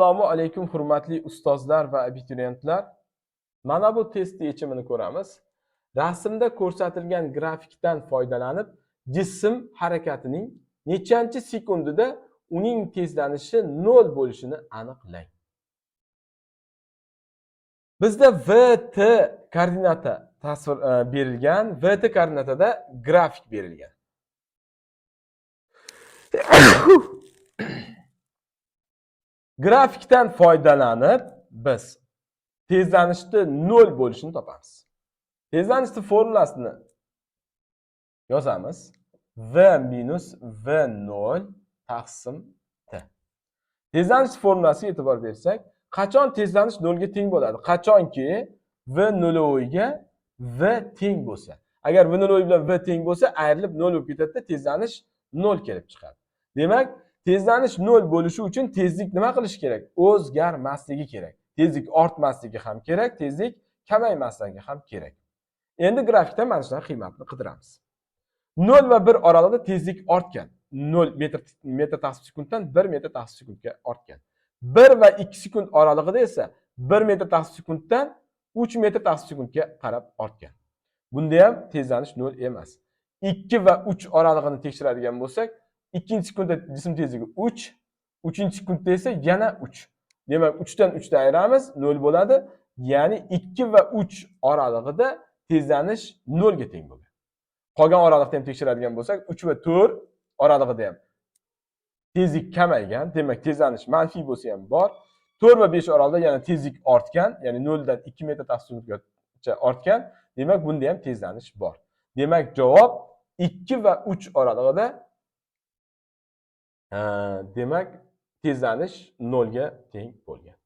Assalomu alaykum hurmatli ustozlar va abituriyentlar. Mana bu test yechimini ko'ramiz. Rasmda ko'rsatilgan grafikdan foydalanib, jism harakatining nechanchi sekundida uning tezlanishi 0 bo'lishini aniqlang. Bizda VT koordinata tasvir e, berilgan, VT koordinatada grafik berilgan. Grafikdan foydalanib biz tezlanishni 0 bo'lishini topamiz. Tezlanishni formulasini yozamiz. V minus V0 taqsim T. Tezlanish formulasiga e'tibor bersak, qachon tezlanish 0 ga teng bo'ladi? Qachonki V0 ga V teng bo'lsa. Agar V0 bilan V teng bo'lsa, ayrilib 0 bo'lib ketadi, tezlanish 0 kelib chiqadi. Demak, tezlanish 0 bo'lishi uchun tezlik nima qilish kerak? O'zgarmasligi kerak. Tezlik ortmasligi ham kerak, tezlik kamaymasligi ham kerak. Endi grafikda mana shunaqa qiymatni qidiramiz. 0 va 1 oralig'ida tezlik ortgan. 0 metr metr taqsim sekunddan 1 metr taqsim sekundga ortgan. 1 va 2 sekund oralig'ida esa 1 metr taqsim sekunddan 3 metr taqsim sekundga qarab ortgan. Bunda ham tezlanish 0 emas. 2 va 3 oralig'ini tekshiradigan bo'lsak, 2 sekundda jism tezligi 3, 3 sekundda esa yana 3. Demak, 3 dan 3 ni ayiramiz, 0 bo'ladi. Ya'ni 2 va 3 oralig'ida tezlanish 0 ga teng bo'lgan. Qolgan oraliqda ham tekshiradigan bo'lsak, 3 va 4 oralig'ida ham tezlik kamaygan, demak tezlanish manfiy bo'lsa ham bor. 4 va 5 oralig'ida yana tezlik ortgan, ya'ni 0 dan 2 metr taqsim sekundgacha ortgan. Demak, bunda ham tezlanish bor. Demak, javob 2 va 3 oralig'ida demak tezlanish 0 ga teng bo'lgan.